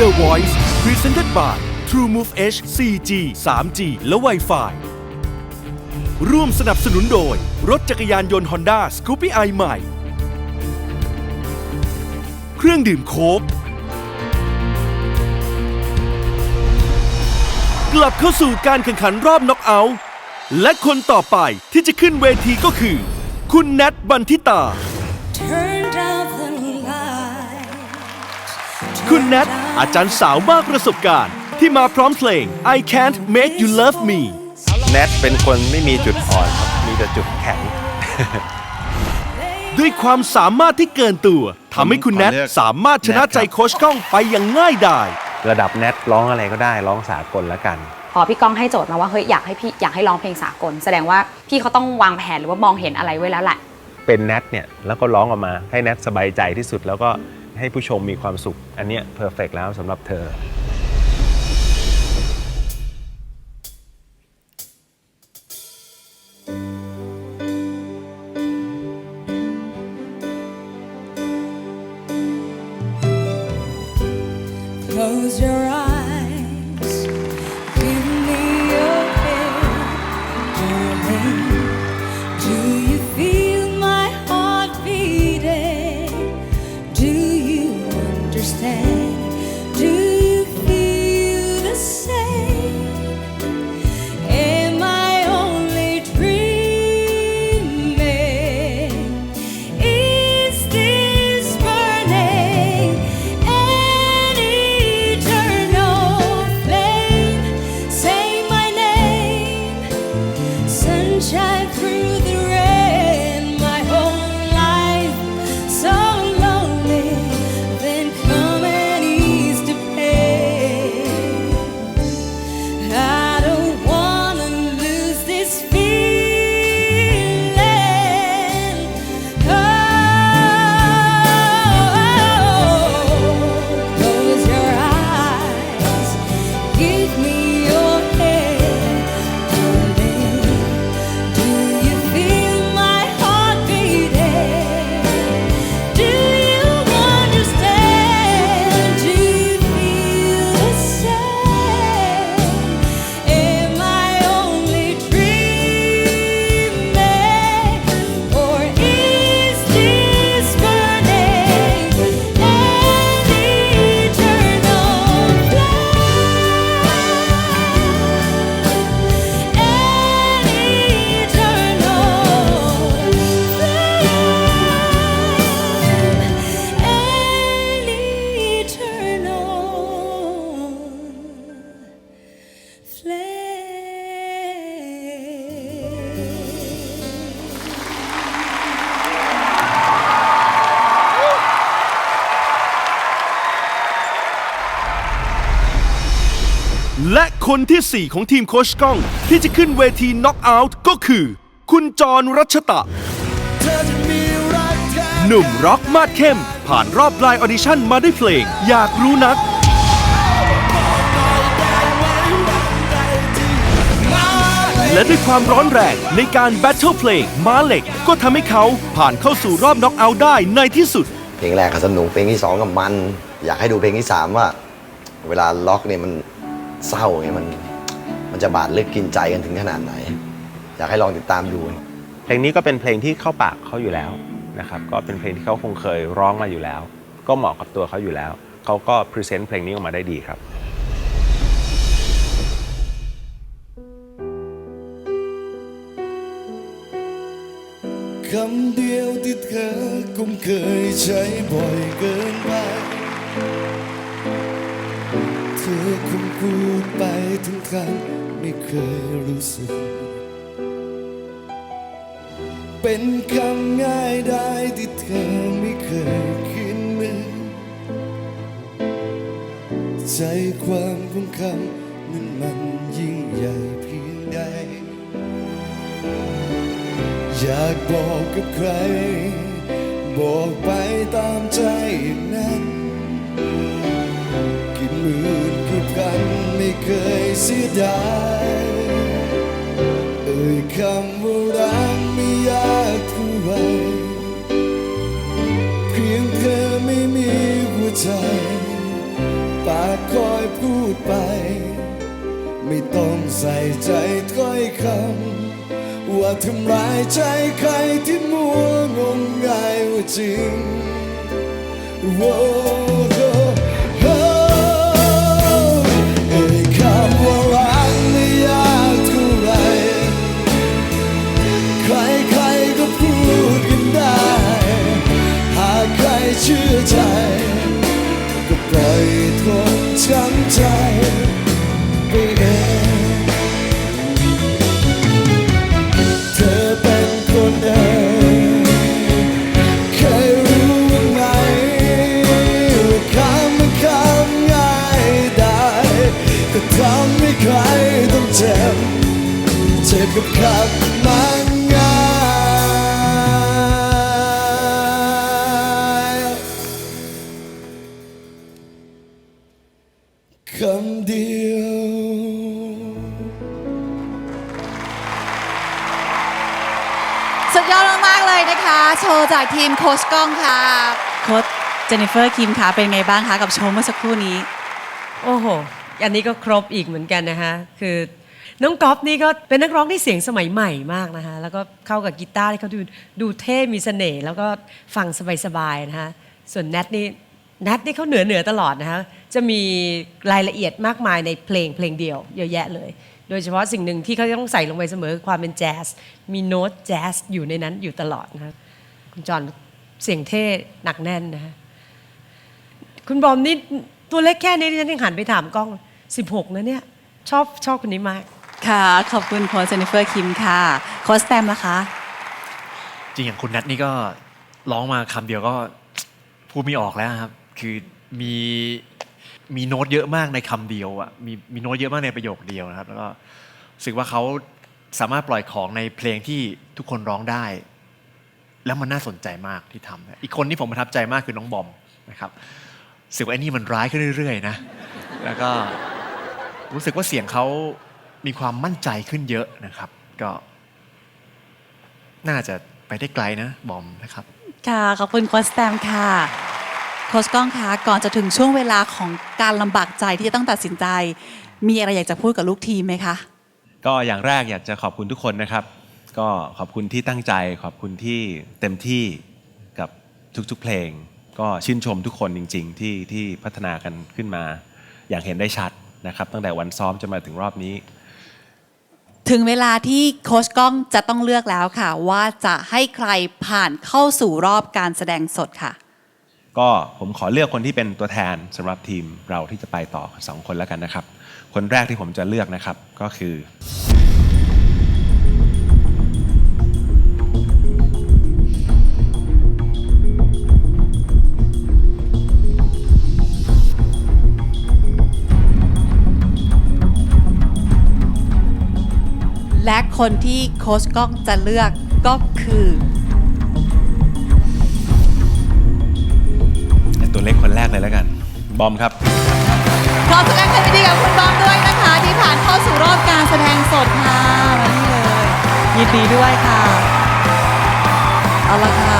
The Voice Presented by TrueMove H 4G 3G และ Wi-Fi ร่วมสนับสนุนโดย รถจักรยานยนต์ Honda Scoopy i ใหม่ เครื่องดื่มโค้กกลับเข้าสู่การแข่งขันรอบน็อกเอาท์และคนต่อไปที่จะขึ้นเวทีก็คือ คุณแนทบันทิตา Turned out. คุณแนทอาจารย์สาวมากประสบการณ์ ที่มาพร้อมเพลง I Can't Make You Love Me แนทเป็นคนไม่มีจุดอ่อนครับ มีแต่จุดแข็ง ด้วยความสามารถที่เกินตัวทำให้คุณแนทสามารถชนะใจโคชก้องไปอย่างง่ายดายระดับแนทร้องอะไรก็ได้ร้องสากลแล้วกัน พอพี่ก้องให้โจทย์มาว่าเฮ้ยอยากให้พี่อยากให้ร้องเพลงสากล แสดงว่าพี่เขาต้องวางแผนหรือว่ามองเห็นอะไรไว้แล้วแหละเป็นแนทเนี่ยแล้วก็ร้องออกมาให้แนทสบายใจที่สุดแล้วก็ ให้ผู้ชมมีความสุข อันเนี้ยเพอร์เฟกแล้วสำหรับเธอ คนที่ 4 ของทีมโคชก้อง ที่จะขึ้นเวทีน็อกเอาท์ก็คือ คุณจรรัชตะ หนุ่มร็อกมาดเข้ม ผ่านรอบไลน์ออดิชั่นมาด้วยเพลง อยากรู้นัก และด้วยความร้อนแรงในการแบทเทิลเพลงม้าเหล็ก ก็ทำให้เขาผ่านเข้าสู่รอบน็อกเอาท์ได้ในที่สุด เพลงแรกก็สนุกเพลงที่สองกับมัน อยากให้ดูเพลงที่สามว่า เวลาล็อกเนี่ยมัน เศร้าไงมันมันจะบาดลึกกินใจกันถึงขนาดไหน อยากให้ลองติดตามดู เพลงนี้ก็เป็นเพลงที่เข้าปากเขาอยู่แล้วนะครับก็เป็นเพลงที่เขาคงเคยร้องมาอยู่แล้ว ก็เหมาะกับตัวเขาอยู่แล้วเขาก็พรีเซนต์เพลงนี้ออกมาได้ดีครับคำเดียวที่เธอคงเคยใช้บ่อยเกินไป เธอคงพูดไปถึงกันไม่เคยรู้สึก เป็นคำง่ายได้ที่เธอไม่เคยคิดนึกใจความของคำนั้นมันยิ่งใหญ่เพียงใด อยากบอกกับใคร บอกไปตามใจอย่างนั้น เคยเสียดายเอ่ยคำว่ารักไม่ยากเท่าไรเพียงเธอไม่มีหัวใจ ปากคอยพูดไป ไม่ต้องใส่ใจถ้อยคำว่าทำร้ายใจใครที่มัวงมงายว่าจริงโคำเดียวสุดยอดมากๆเลยนะคะ โชว์จากทีมโคชกล้องค่ะ โค้ชเจนนิเฟอร์คิมค่ะเป็นไงบ้างคะกับโชว์เมื่อสักครู่นี้ โอ้โห อันนี้ก็ครบอีกเหมือนกันนะคะ คือน้องก๊อฟนี่ก็เป็นนักร้องที่เสียงสมัยใหม่มากนะคะ แล้วก็เข้ากับกีตาร์ที่เขาดูดูเท่ มีเสน่ห์ แล้วก็ฟังสบายๆนะคะ ส่วนแนทนี่แนทนี่เขาเหนือเหนือตลอดนะคะจะมีรายละเอียดมากมายในเพลงเพลงเดียวเยอะแยะเลย โดยเฉพาะสิ่งหนึ่งที่เขาต้องใส่ลงไปเสมอคือความเป็นแจ๊สมีโน้ตแจ๊สอยู่ในนั้นอยู่ตลอดนะคะคุณจอห์นเสียงเท่หนักแน่นนะคะคุณบอมนี่ตัวเล็กแค่นี้ที่ฉันยังหันไปถามกล้อง 16นะเนี่ยชอบชอบคนนี้มาก ค่ะ ขอบคุณโค้ชเจนนิเฟอร์คิมค่ะ โค้ชแตมนะคะ จริงอย่างคุณนัทนี่ก็ร้องมาคำเดียวก็พูดไม่ออกแล้วครับ คือมีมีโน้ตเยอะมากในคำเดียวอะมีมีโน้ตเยอะมากในประโยคเดียวนะครับ แล้วก็รู้สึกว่าเขาสามารถปล่อยของในเพลงที่ทุกคนร้องได้ แล้วมันน่าสนใจมากที่ทำอีกคนที่ผมประทับใจมากคือน้องบอมนะครับรู้สึกว่าไอ้นี่มันร้ายขึ้นเรื่อยๆนะ แล้วก็รู้สึกว่าเสียงเขามีความมั่นใจขึ้นเยอะนะครับ ก็ น่าจะไปได้ไกลนะบอมนะครับ ค่ะ ขอบคุณโค้ชแตมค่ะ โค้ชกล้องคะก่อนจะถึงช่วงเวลาของการลำบากใจที่จะต้องตัดสินใจ มีอะไรอยากจะพูดกับลูกทีมไหมคะ ก็อย่างแรกอยากจะขอบคุณทุกคนนะครับ ก็ขอบคุณที่ตั้งใจ ขอบคุณที่เต็มที่กับทุกๆเพลง ก็ชื่นชมทุกคนจริง ๆ ที่ที่พัฒนากันขึ้นมา อย่างเห็นได้ชัดนะครับ ตั้งแต่วันซ้อมจนมาถึงรอบนี้ ถึงเวลาที่โค้ชกล้องจะต้องเลือกแล้วค่ะ ว่าจะให้ใครผ่านเข้าสู่รอบการแสดงสดค่ะ ก็ผมขอเลือกคนที่เป็นตัวแทนสำหรับทีมเราที่จะไปต่อสองคนแล้วกันนะครับ คนแรกที่ผมจะเลือกนะครับก็คือ และคนที่โค้ชกล้องจะเลือกก็คือ เล็กคนแรกเลยแล้วกัน บอมครับ ขอแสดงความยินดีกับคุณบอมด้วยนะคะ ที่ผ่านเข้าสู่รอบการแสดงสดค่ะมานี่เลยยินดีด้วยค่ะเอาละค่ะ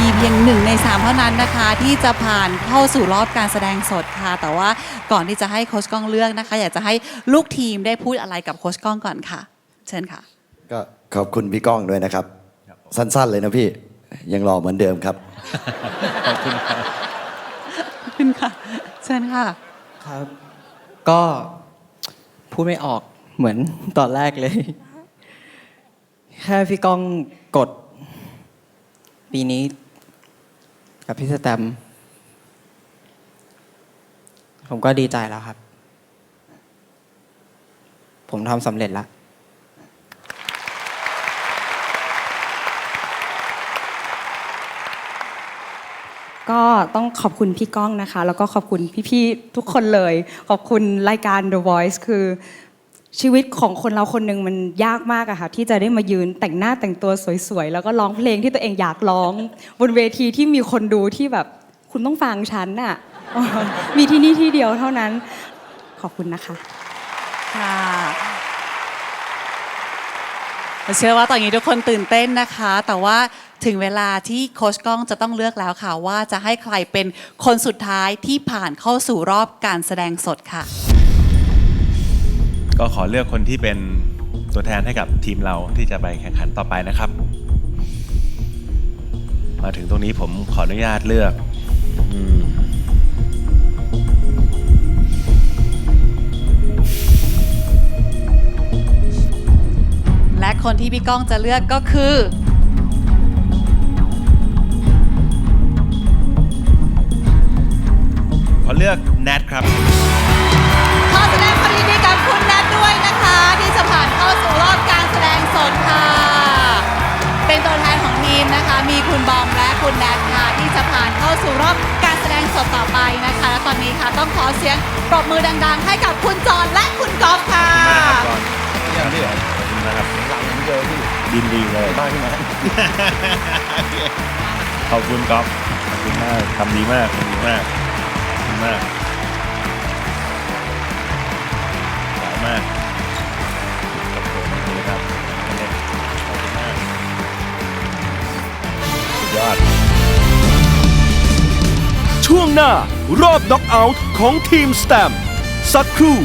มีเพียงหนึ่งในสามเท่านั้นนะคะ ที่จะผ่านเข้าสู่รอบการแสดงสดค่ะ แต่ว่าก่อนที่จะให้โค้ชกล้องเลือกนะคะ อยากจะให้ลูกทีมได้พูดอะไรกับโค้ชกล้องก่อนค่ะ เชิญค่ะ ก็ขอบคุณพี่ก้องด้วยนะครับ สั้นๆเลยนะพี่ ยังรอเหมือนเดิมครับ ขอบคุณค่ะเชิญค่ะ ครับ ก็พูดไม่ออกเหมือนตอนแรกเลย แค่พี่ก้องกด ปีนี้ กับพี่สแตม ผมก็ดีใจแล้วครับ ผมทำสำเร็จแล้ว ก็ต้องขอบคุณพี่ก้องนะคะ แล้วก็ขอบคุณพี่ๆทุกคนเลย ขอบคุณรายการ The Voice คือชีวิตของคนเราคนหนึ่งมันยากมากอะค่ะที่จะได้มายืนแต่งหน้าแต่งตัวสวยๆ แล้วก็ร้องเพลงที่ตัวเองอยากร้อง บนเวทีที่มีคนดูที่แบบคุณต้องฟังฉันน่ะมีที่นี่ที่เดียวเท่านั้น ขอบคุณนะคะค่ะเชื่อว่าตอนนี้ทุกคนตื่นเต้นนะคะ แต่ว่า ถึงเวลาที่โค้ชก้องจะต้องเลือกแล้วค่ะ ว่าจะให้ใครเป็นคนสุดท้ายที่ผ่านเข้าสู่รอบการแสดงสดค่ะ ก็ขอเลือกคนที่เป็นตัวแทนให้กับทีมเราที่จะไปแข่งขันต่อไปนะครับ มาถึงตรงนี้ผมขออนุญาตเลือกอืมและคนที่พี่ก้องจะเลือกก็คือ เลือกแนทครับ ขอแสดงความยินดีกับคุณแนทด้วยนะคะ ที่จะผ่านเข้าสู่รอบการแสดงสดค่ะ เป็นตัวแทนของทีมนะคะ มีคุณบอมและคุณแนทค่ะที่จะผ่านเข้าสู่รอบการแสดงสดต่อไปนะคะ และตอนนี้ค่ะต้องขอเสียงปรบมือดังๆ ให้กับคุณจอนและคุณกอล์ฟค่ะอย่างนี้ขอบคุณนะครับหลังเจอพี่ดินดีเลยบ้านพี่มาขอบคุณก๊อฟขอบคุณมากทำดีมากทำดีมากขอบ คุณมากขายมากขอบคุณมากครับขอบคุณมากสุดยอด ช่วงหน้ารอบน็อกเอาท์ของทีมสแตมสักครู่